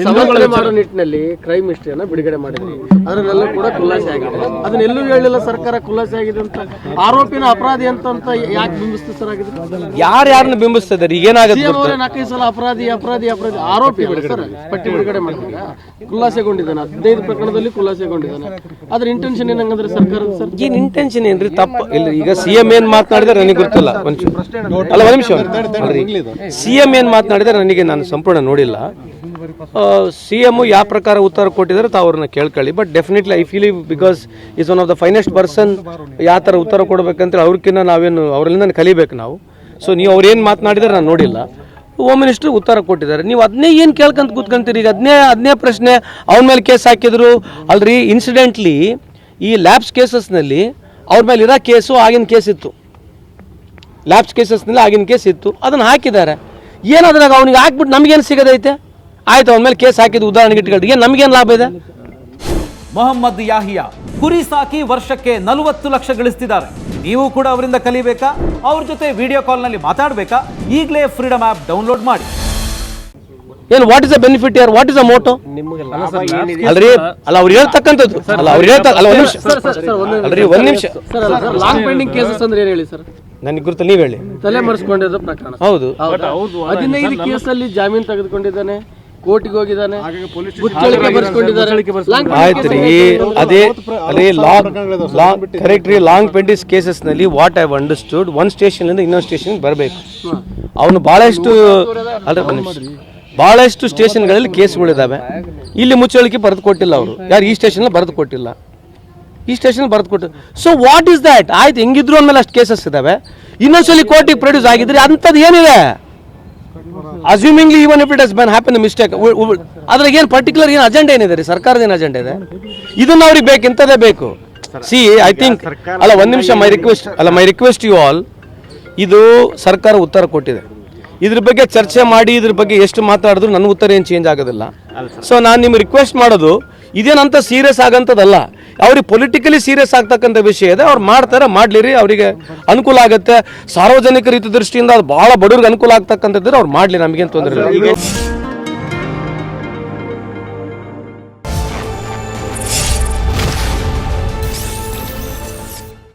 ಸಮಗ್ರ ಮಾಡೋ ನಿಟ್ಟಿನಲ್ಲಿ ಕ್ರೈಮ್ ಹಿಸ್ಟ್ರಿಯನ್ನ ಬಿಡುಗಡೆ ಮಾಡಿದ್ರಿ ಅದನ್ನೆಲ್ಲ ಕೂಡ ಖುಲಾಸೆ ಆಗಿದೆ. ಅದನ್ನೆಲ್ಲೂ ಹೇಳಿಲ್ಲ ಸರ್ಕಾರ ಖುಲಾಸೆ ಆಗಿದೆ ಅಂತ. ಆರೋಪಿನ ಅಪರಾಧಿ ಅಂತ ಅಂತ ಯಾಕೆ ಬಿಂಬಿಸ್ತು ಸರ್ ಆಗಿದೆ ಯಾರು ಯಾರನ್ನ ಬಿಂಬಿಸ್ತಿದ್ದಾರೆ ಈಗ ಏನಾಗುತ್ತೆ ಅವರೇ ನಾಲ್ಕೈದು ಸಲ ಅಪರಾಧಿ ಅಪರಾಧಿ ಅಪರಾಧಿ. ಆರೋಪಿ ಸರ್ ಪಟ್ಟಿ ಬಿಡುಗಡೆ ಮಾಡಿದಾಗ ಖುಲಾಸೆಗೊಂಡಿದ್ದಾನೆ. ಹದಿನೈದು ಪ್ರಕರಣದಲ್ಲಿ ಖುಲಾಸೆಗೊಂಡಿದ್ದಾನೆ. ಅದ್ರ ಇಂಟೆನ್ಷನ್ ಏನಂಗಂದ್ರೆ ಸರ್ಕಾರದ ಸರ್? ಏನ್ ಇಂಟೆನ್ಷನ್ ಏನ್ರಿ? ತಪ್ಪು. ಇಲ್ಲ ಈಗ ಸಿ ಎಂ ಏನ್ ಮಾತನಾಡಿದ್ರೆ ನನಗೆ ಗೊತ್ತಿಲ್ಲ. ಮನುಷ್ಯ ಅಲ್ಲ ಒಂದು ನಿಮಿಷ. ಸಿ ಎಂ ಏನ್ ಮಾತನಾಡಿದ್ರೆ ನನಗೆ ನಾನು ಸಂಪೂರ್ಣ ನೋಡಿಲ್ಲ. ಸಿ ಎಂ ಯಾವ ಪ್ರಕಾರ ಉತ್ತರ ಕೊಟ್ಟಿದ್ದಾರೆ ತಾವು ಅವ್ರನ್ನ ಕೇಳ್ಕೊಳ್ಳಿ. But definitely I feel because is one of the finest person ಯಾವ ಥರ ಉತ್ತರ ಕೊಡ್ಬೇಕಂತೇಳಿ ಅವ್ರಕ್ಕಿಂತ ನಾವೇನು ಅವರಿಂದ ಕಲಿಬೇಕು ನಾವು. ಸೊ ನೀವು ಅವ್ರೇನು ಏನು ಮಾತನಾಡಿದ್ರೆ ನಾನು ನೋಡಿಲ್ಲ. ಹೋಮ್ ಮಿನಿಸ್ಟರ್ ಉತ್ತರ ಕೊಟ್ಟಿದ್ದಾರೆ. ನೀವು ಅದನ್ನೇ ಏನು ಕೇಳ್ಕೊಂತ ಕೂತ್ಕೊಂತೀರಿ? ಈಗ ಅದನ್ನೇ ಅದನ್ನೇ ಪ್ರಶ್ನೆ ಅವನ ಮೇಲೆ ಕೇಸ್ ಹಾಕಿದ್ರು. ಅಲ್ರಿ ಇನ್ಸಿಡೆಂಟ್ಲಿ ಈ ಲ್ಯಾಬ್ಸ್ ಕೇಸಸ್ನಲ್ಲಿ ಅವ್ರ ಮೇಲೆ ಇರೋ ಕೇಸು ಆಗಿನ ಕೇಸ್ ಇತ್ತು. ಲ್ಯಾಬ್ಸ್ ಕೇಸಸ್ನಲ್ಲಿ ಆಗಿನ ಕೇಸ್ ಇತ್ತು. ಅದನ್ನು ಹಾಕಿದ್ದಾರೆ. ಏನಾದ್ರಾಗ ಅವ್ನಿಗೆ ಹಾಕ್ಬಿಟ್ಟು ನಮಗೇನು ಸಿಗೋದೈತೆ? ಆಯ್ತು ಅವನ ಮೇಲೆ ಕೇಸ್ ಹಾಕಿದ್ದು ಉದಾಹರಣೆಗೆ ಇಟ್ಕೊಳ್ಳಿ ಏನು ನಮಗೇನು ಲಾಭ ಇದೆ? ಮೊಹಮ್ಮದ್ ಯಾಹಿಯಾ ಕುರಿ ಸಾಕಿ ವರ್ಷಕ್ಕೆ ನಲವತ್ತು ಲಕ್ಷ ಗಳಿಸ್ತಿದ್ದಾರೆ. ನೀವು ಕೂಡ ಅವರಿಂದ ಕಲಿಬೇಕಾ? ಅವ್ರ ಜೊತೆ ವಿಡಿಯೋ ಕಾಲ್ನಲ್ಲಿ ಮಾತಾಡಬೇಕಾ? ಈಗಲೇ ಫ್ರೀಡಮ್ ಆ್ಯಪ್ ಡೌನ್ಲೋಡ್ ಮಾಡಿ. ಏನು ವಾಟ್ ಇಸ್ ಅ ಬೆನಿಫಿಟ್ ಯಾರ್ ವಾಟ್ ಇಸ್ ಅ ಮೋಟೋ ಅಲ್ರಿ ಅಲ್ಲ ಅವ್ರು ಹೇಳ್ತಕ್ಕಂಥದ್ದು. ಅಲ್ಲ ಅವ್ರು ಹೇಳ್ತಾ ಅಲ್ಲ ಒಂದು ನಿಮಿಷ. ಅಲ್ರಿ ಒಂದು ನಿಮಿಷ. ಲಾಂಗ್ ಪೆಂಡಿಂಗ್ ಕೇಸಸ್ ಅಂದ್ರೆ ಏನು ಹೇಳಿ ಸರ್? ನನಗೆ ಗುರುತು ನೀವು ಹೇಳಿ. ತಲೆ ಮರೆಸ್ಕೊಂಡಿರೋ ಪ್ರಕರಣ ಹೌದು. ಹದಿನೈದು ಕೇಸಲ್ಲಿ ಜಾಮೀನು ತೆಗೆದುಕೊಂಡಿದ್ದಾನೆ. ಕೋರ್ಟಿಗೆ ಹೋಗಿದ್ದಾನೆ. ಲಾಂಗ್ ಪೆಂಡಿಸ್ ಕೇಸಸ್ನಲ್ಲಿ ಅದೇ ಲಾಂಗ್ ಲಾಂಗ್ ಕರೆಕ್ಟ್ ರೀ ಲಾಂಗ್ ಪೆಂಡಿಸ್ ಕೇಸಸ್ನಲ್ಲಿ ವಾಟ್ ಐ ಅಂಡರ್ಸ್ಟುಡ್ ಒನ್ ಸ್ಟೇಷನಿಂದ ಇನ್ನೊಂದು ಸ್ಟೇಷನ್ ಬರಬೇಕು. ಅವನು ಬಹಳಷ್ಟು ಬಹಳಷ್ಟು ಸ್ಟೇಷನ್ಗಳಲ್ಲಿ ಕೇಸ್ಗಳಿದಾವೆ ಸ್ಟೇಷನ್ಗಳಲ್ಲಿ ಕೇಸ್ಗಳಿದ್ದಾವೆ ಇಲ್ಲಿ ಮುಚ್ಚಳಿಕೆ ಬರೆದು ಕೊಟ್ಟಿಲ್ಲ ಅವರು. ಯಾರು ಈ ಸ್ಟೇಷನ್ ಬರೆದು ಕೊಟ್ಟಿಲ್ಲ. ಈ ಸ್ಟೇಷನ್ ಬರೆದು ಕೊಟ್ಟು ಸೊ ವಾಟ್ ಇಸ್ ದ್ಯಾಟ್ ಆಯ್ತು ಹೆಂಗಿದ್ರು ಅಂದಮೇಲೆ ಅಷ್ಟು ಕೇಸಸ್ ಇದಾವೆ. ಇನ್ನೊಂದ್ಸಲಿ ಕೋರ್ಟಿಗೆ ಪ್ರೊಡ್ಯೂಸ್ ಆಗಿದ್ರೆ ಅಂಥದ್ದು ಏನಿದೆ? ಅಸ್ಯೂಮಿಂಗ್ಲಿ even if it has bun happen mistake ಅದ್ರಾಗ ಏನು ಪರ್ಟಿಕ್ಯುಲರ್ ಏನು ಅಜೆಂಡಾ ಏನಿದೆ ರೀ? ಸರ್ಕಾರದ ಏನು ಅಜೆಂಡಾ ಇದೆ? ಇದನ್ನ ಅವ್ರಿಗೆ ಬೇಕು ಇಂಥದ್ದೇ ಬೇಕು. ಸಿ ಐ ಥಿಂಕ್ ಅಲ್ಲ ಒಂದು ನಿಮಿಷ ಮೈ ರಿಕ್ವೆಸ್ಟ್ ಅಲ್ಲ ಮೈ ರಿಕ್ವೆಸ್ಟ್ ಯು ಆಲ್ ಇದು ಸರ್ಕಾರ ಉತ್ತರ ಕೊಟ್ಟಿದೆ. ಇದ್ರ ಬಗ್ಗೆ ಚರ್ಚೆ ಮಾಡಿ ಇದ್ರ ಬಗ್ಗೆ ಎಷ್ಟು ಮಾತಾಡಿದ್ರು ನನ್ನ ಉತ್ತರ ಏನು ಚೇಂಜ್ ಆಗೋದಿಲ್ಲ. ಸೊ ನಾನು ನಿಮ್ಗೆ ರಿಕ್ವೆಸ್ಟ್ ಮಾಡೋದು ಇದೇನಂತ ಸೀರಿಯಸ್ ಆಗಂಥದ್ದಲ್ಲ ಅವ್ರಿಗೆ ಪೊಲಿಟಿಕಲಿ ಸೀರಿಯಸ್ ಆಗ್ತಕ್ಕಂಥ ವಿಷಯ ಇದೆ. ಅವ್ರು ಮಾಡ್ತಾರೆ, ಮಾಡ್ಲಿರಿ, ಅವರಿಗೆ ಅನುಕೂಲ ಆಗುತ್ತೆ. ಸಾರ್ವಜನಿಕರ ಹಿತದೃಷ್ಟಿಯಿಂದ ಅದು ಭಾಳ ಬಡವ್ರಿಗೆ ಅನುಕೂಲ ಆಗ್ತಕ್ಕಂಥದ್ದು ಅವ್ರು ಮಾಡಲಿ, ನಮಗೇನು ತೊಂದರೆ ಇಲ್ಲ.